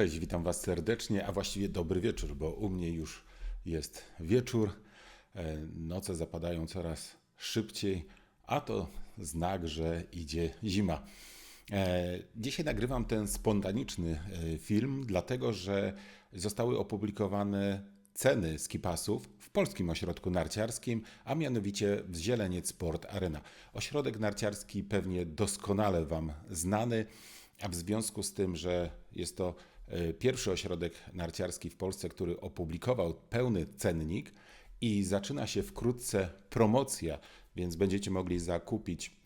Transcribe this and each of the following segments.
Cześć, witam Was serdecznie, a właściwie dobry wieczór, bo u mnie już jest wieczór. E, Noce zapadają coraz szybciej, a to znak, że idzie zima. E, Dzisiaj nagrywam ten spontaniczny e, film, dlatego że zostały opublikowane ceny skipasów w Polskim Ośrodku Narciarskim, a mianowicie w Zieleniec Sport Arena. Ośrodek narciarski pewnie doskonale Wam znany, a w związku z tym, że jest to pierwszy ośrodek narciarski w Polsce, który opublikował pełny cennik i zaczyna się wkrótce promocja, więc będziecie mogli zakupić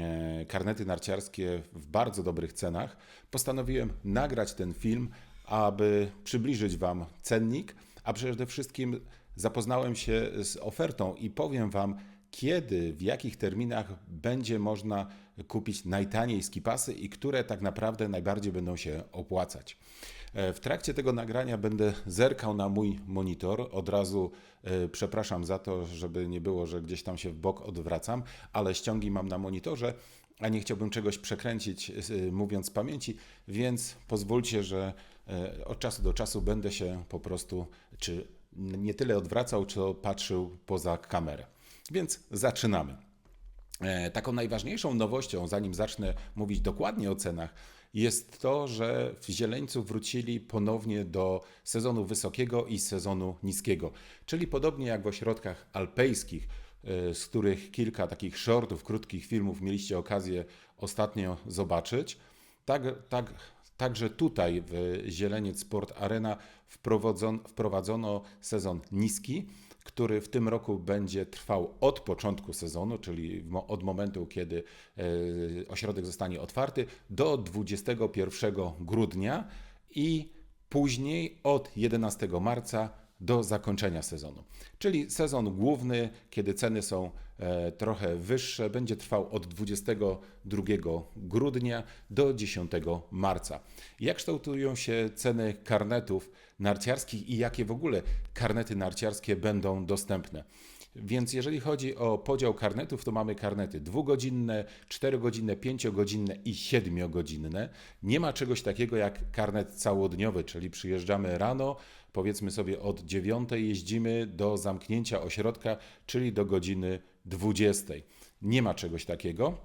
e, karnety narciarskie w bardzo dobrych cenach, postanowiłem nagrać ten film, aby przybliżyć Wam cennik, a przede wszystkim zapoznałem się z ofertą i powiem Wam, kiedy, w jakich terminach będzie można kupić najtaniej skipasy i które tak naprawdę najbardziej będą się opłacać. E, W trakcie tego nagrania będę zerkał na mój monitor. Od razu e, przepraszam za to, żeby nie było, że gdzieś tam się w bok odwracam, ale ściągi mam na monitorze, a nie chciałbym czegoś przekręcić, e, mówiąc z pamięci, więc pozwólcie, że od czasu do czasu będę się po prostu, czy nie tyle odwracał, czy patrzył poza kamerę. Więc zaczynamy. E, Taką najważniejszą nowością, zanim zacznę mówić dokładnie o cenach, jest to, że w Zieleńcu wrócili ponownie do sezonu wysokiego i sezonu niskiego. Czyli podobnie jak w ośrodkach alpejskich, e, z których kilka takich shortów, krótkich filmów mieliście okazję ostatnio zobaczyć, tak, tak, także tutaj w Zieleniec Sport Arena wprowadzono, wprowadzono sezon niski, który w tym roku będzie trwał od początku sezonu, czyli od momentu, kiedy e, ośrodek zostanie otwarty, do 21 grudnia i później od 11 marca do zakończenia sezonu. Czyli sezon główny, kiedy ceny są e, trochę wyższe, będzie trwał od 22 grudnia do 10 marca. Jak kształtują się ceny karnetów narciarskich i jakie w ogóle karnety narciarskie będą dostępne? Więc jeżeli chodzi o podział karnetów, to mamy karnety dwugodzinne, czterogodzinne, pięciogodzinne i siedmiogodzinne. Nie ma czegoś takiego jak karnet całodniowy, czyli przyjeżdżamy rano, powiedzmy sobie od 9 jeździmy do zamknięcia ośrodka, czyli do godziny 20. Nie ma czegoś takiego.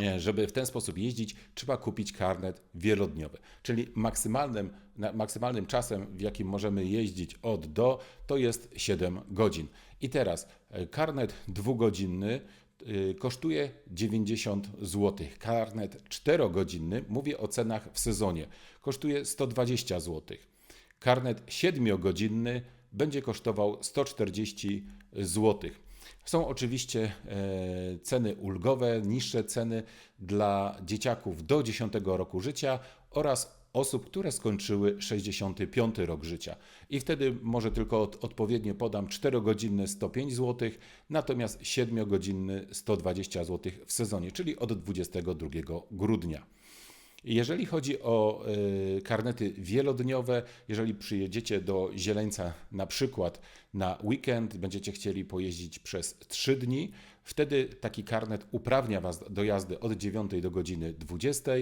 E, Żeby w ten sposób jeździć, trzeba kupić karnet wielodniowy, czyli maksymalnym, maksymalnym czasem, w jakim możemy jeździć od do, to jest 7 godzin. I teraz e, karnet dwugodzinny y, kosztuje 90 zł. Karnet czterogodzinny, mówię o cenach w sezonie, kosztuje 120 zł. Karnet 7-godzinny będzie kosztował 140 zł. Są oczywiście e, ceny ulgowe, niższe ceny dla dzieciaków do 10 roku życia oraz osób, które skończyły 65 rok życia. I wtedy może tylko od, odpowiednio podam 4-godzinny 105 zł, natomiast 7-godzinny 120 zł w sezonie, czyli od 22 grudnia. Jeżeli chodzi o y, karnety wielodniowe, jeżeli przyjedziecie do Zieleńca na przykład na weekend, będziecie chcieli pojeździć przez 3 dni, wtedy taki karnet uprawnia Was do jazdy od 9 do godziny 20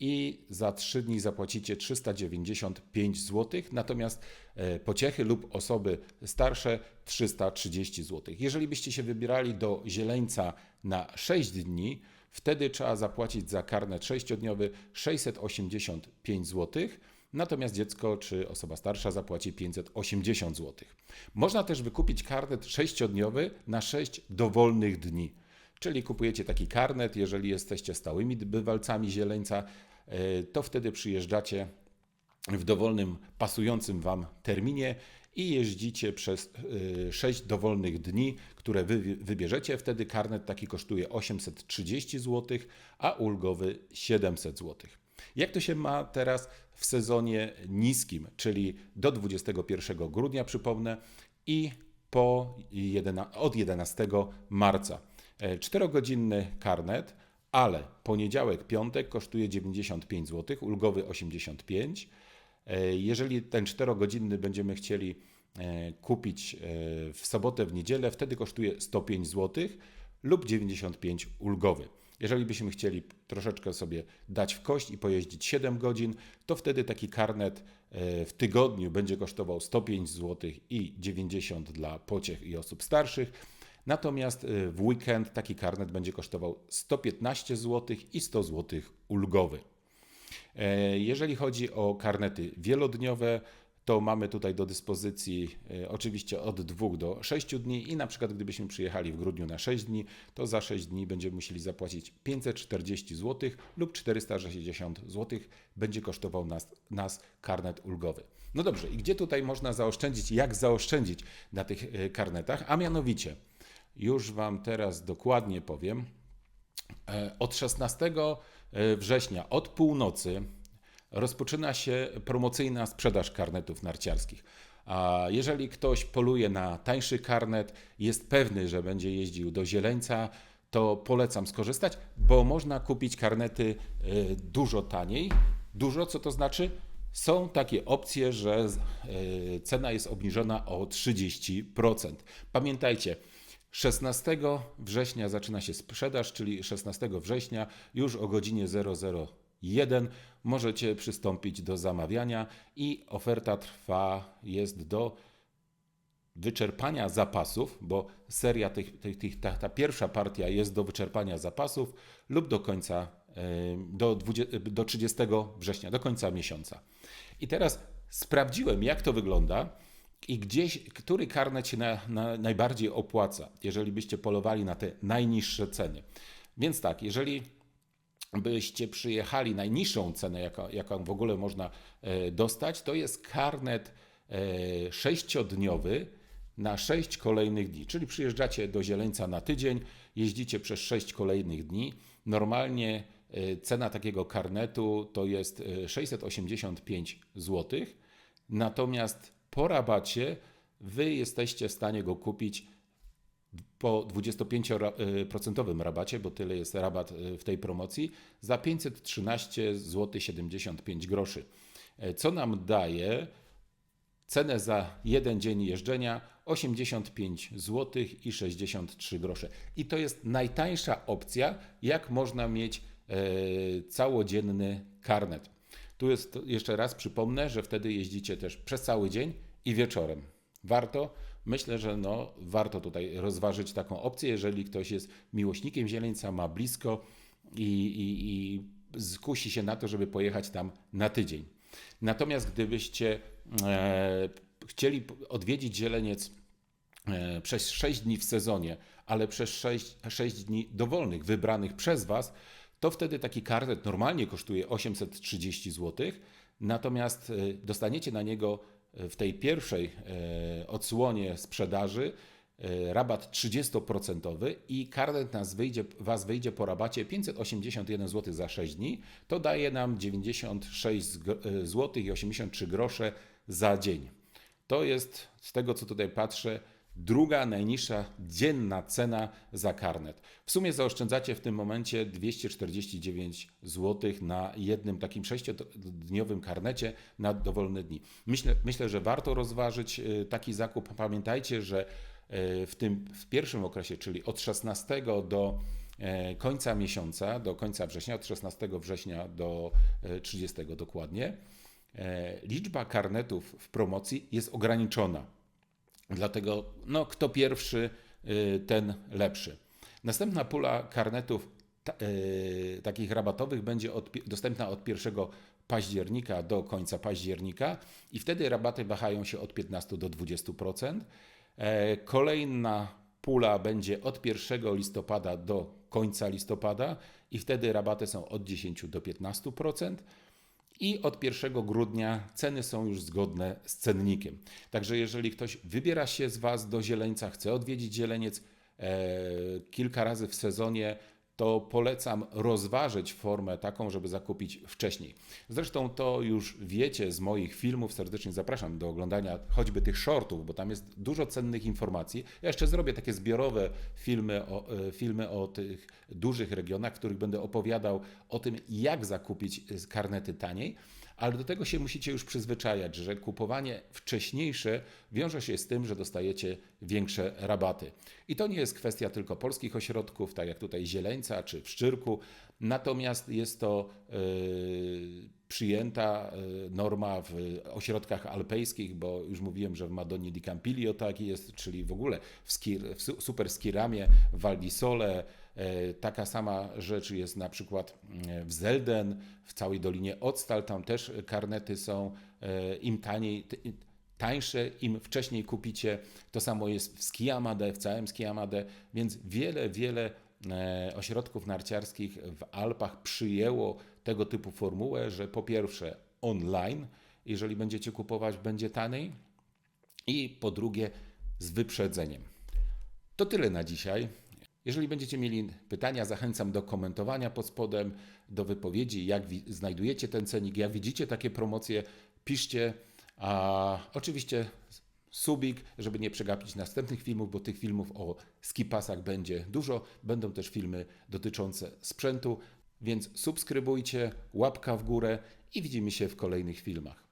i za 3 dni zapłacicie 395 zł, natomiast e, pociechy lub osoby starsze 330 zł. Jeżeli byście się wybierali do Zieleńca na 6 dni, Wtedy trzeba zapłacić za karnet 6-dniowy 685 zł, natomiast dziecko czy osoba starsza zapłaci 580 zł. Można też wykupić karnet 6-dniowy na 6 dowolnych dni. Czyli kupujecie taki karnet, jeżeli jesteście stałymi bywalcami Zieleńca, e, to wtedy przyjeżdżacie w dowolnym, pasującym Wam terminie i jeździcie przez 6 dowolnych dni, które wy wybierzecie. Wtedy karnet taki kosztuje 830 zł, a ulgowy 700 zł. Jak to się ma teraz w sezonie niskim, czyli do 21 grudnia, przypomnę, i po 11, od 11 marca. 4-godzinny karnet, ale poniedziałek, piątek kosztuje 95 zł, ulgowy 85 E, Jeżeli ten 4-godzinny będziemy chcieli e, kupić e, w sobotę, w niedzielę, wtedy kosztuje 105 zł lub 95 ulgowy. Jeżeli byśmy chcieli troszeczkę sobie dać w kość i pojeździć 7 godzin, to wtedy taki karnet e, w tygodniu będzie kosztował 105 zł i 90 dla pociech i osób starszych. Natomiast e, w weekend taki karnet będzie kosztował 115 zł i 100 zł ulgowy. E, Jeżeli chodzi o karnety wielodniowe, to mamy tutaj do dyspozycji e, oczywiście od 2 do 6 dni i na przykład gdybyśmy przyjechali w grudniu na 6 dni, to za 6 dni będziemy musieli zapłacić 540 zł lub 460 zł będzie kosztował nas, nas karnet ulgowy. No dobrze, i gdzie tutaj można zaoszczędzić, jak zaoszczędzić na tych e, karnetach? A mianowicie, już Wam teraz dokładnie powiem, E, Od 16 września, od północy, rozpoczyna się promocyjna sprzedaż karnetów narciarskich. A jeżeli ktoś poluje na tańszy karnet, jest pewny, że będzie jeździł do Zieleńca, to polecam skorzystać, bo można kupić karnety e, dużo taniej. Dużo, co to znaczy? Są takie opcje, że e, cena jest obniżona o 30%. Pamiętajcie, 16 września zaczyna się sprzedaż, czyli 16 września już o godzinie 001 możecie przystąpić do zamawiania i oferta trwa, jest do wyczerpania zapasów, bo seria tych, tych, tych ta, ta pierwsza partia jest do wyczerpania zapasów lub do końca, do, 20, do 30 września, do końca miesiąca. I teraz sprawdziłem, jak to wygląda i gdzieś, który karnet się na, na, najbardziej opłaca, jeżeli byście polowali na te najniższe ceny. Więc tak, jeżeli byście przyjechali najniższą cenę, jaką, w ogóle można e, dostać, to jest karnet e, sześciodniowy na sześć kolejnych dni. Czyli przyjeżdżacie do Zieleńca na tydzień, jeździcie przez sześć kolejnych dni. Normalnie e, cena takiego karnetu to jest e, 685 zł. Natomiast po rabacie wy jesteście w stanie go kupić po 25% rabacie, bo tyle jest rabat y, w tej promocji, za 513 zł 75 groszy. E, Co nam daje cenę za jeden dzień jeżdżenia 85 zł i 63 grosze. I to jest najtańsza opcja, jak można mieć e, całodzienny karnet. Tu jest jeszcze raz przypomnę, że wtedy jeździcie też przez cały dzień i wieczorem. Warto, myślę, że no, warto tutaj rozważyć taką opcję, jeżeli ktoś jest miłośnikiem Zieleńca, ma blisko i, i, i skusi się na to, żeby pojechać tam na tydzień. Natomiast gdybyście e, chcieli odwiedzić Zieleniec e, przez 6 dni w sezonie, ale przez 6, 6 dni dowolnych, wybranych przez Was, to wtedy taki karnet normalnie kosztuje 830 zł, natomiast e, dostaniecie na niego w tej pierwszej e, odsłonie sprzedaży e, rabat 30% i karnet nas wyjdzie, Was wyjdzie po rabacie 581 zł za 6 dni, to daje nam 96 zł i 83 grosze za dzień. To jest, z tego co tutaj patrzę, druga najniższa dzienna cena za karnet. W sumie zaoszczędzacie w tym momencie 249 zł na jednym takim sześciodniowym karnecie na dowolne dni. Myślę, myślę, że warto rozważyć y, taki zakup. Pamiętajcie, że y, w tym w pierwszym okresie, czyli od 16 do e, końca miesiąca, do końca września, od 16 września do e, 30 dokładnie, e, liczba karnetów w promocji jest ograniczona. Dlatego no, kto pierwszy, y, ten lepszy. Następna pula karnetów y, takich rabatowych będzie dostępna od 1 października do końca października i wtedy rabaty wahają się od 15 do 20%. E, kolejna pula będzie od 1 listopada do końca listopada i wtedy rabaty są od 10 do 15% i od 1 grudnia ceny są już zgodne z cennikiem. Także jeżeli ktoś wybiera się z Was do Zieleńca, chce odwiedzić Zieleniec e, kilka razy w sezonie, to polecam rozważyć formę taką, żeby zakupić wcześniej. Zresztą to już wiecie z moich filmów, serdecznie zapraszam do oglądania choćby tych shortów, bo tam jest dużo cennych informacji. Ja jeszcze zrobię takie zbiorowe filmy o, e, filmy o tych dużych regionach, w których będę opowiadał o tym, jak zakupić karnety taniej. Ale do tego się musicie już przyzwyczajać, że kupowanie wcześniejsze wiąże się z tym, że dostajecie większe rabaty. I to nie jest kwestia tylko polskich ośrodków, tak jak tutaj Zieleńca czy w Szczyrku, natomiast jest to yy, przyjęta yy, norma w ośrodkach alpejskich, bo już mówiłem, że w Madonnie di Campiglio tak jest, czyli w ogóle w, skir, w su- Super Skiramie, w Val di Sole, E, Taka sama rzecz jest na przykład e, w Zelden, w całej Dolinie Odstal, tam też karnety są e, im taniej, tańsze, im wcześniej kupicie. To samo jest w Skiamade, w całym Skiamade, więc wiele, wiele e, ośrodków narciarskich w Alpach przyjęło tego typu formułę, że po pierwsze online, jeżeli będziecie kupować, będzie taniej i po drugie z wyprzedzeniem. To tyle na dzisiaj. Jeżeli będziecie mieli pytania, zachęcam do komentowania pod spodem, do wypowiedzi, jak znajdujecie ten cenik, jak widzicie takie promocje, piszcie. A oczywiście subik, żeby nie przegapić następnych filmów, bo tych filmów o skipasach będzie dużo. Będą też filmy dotyczące sprzętu, więc subskrybujcie, łapka w górę i widzimy się w kolejnych filmach.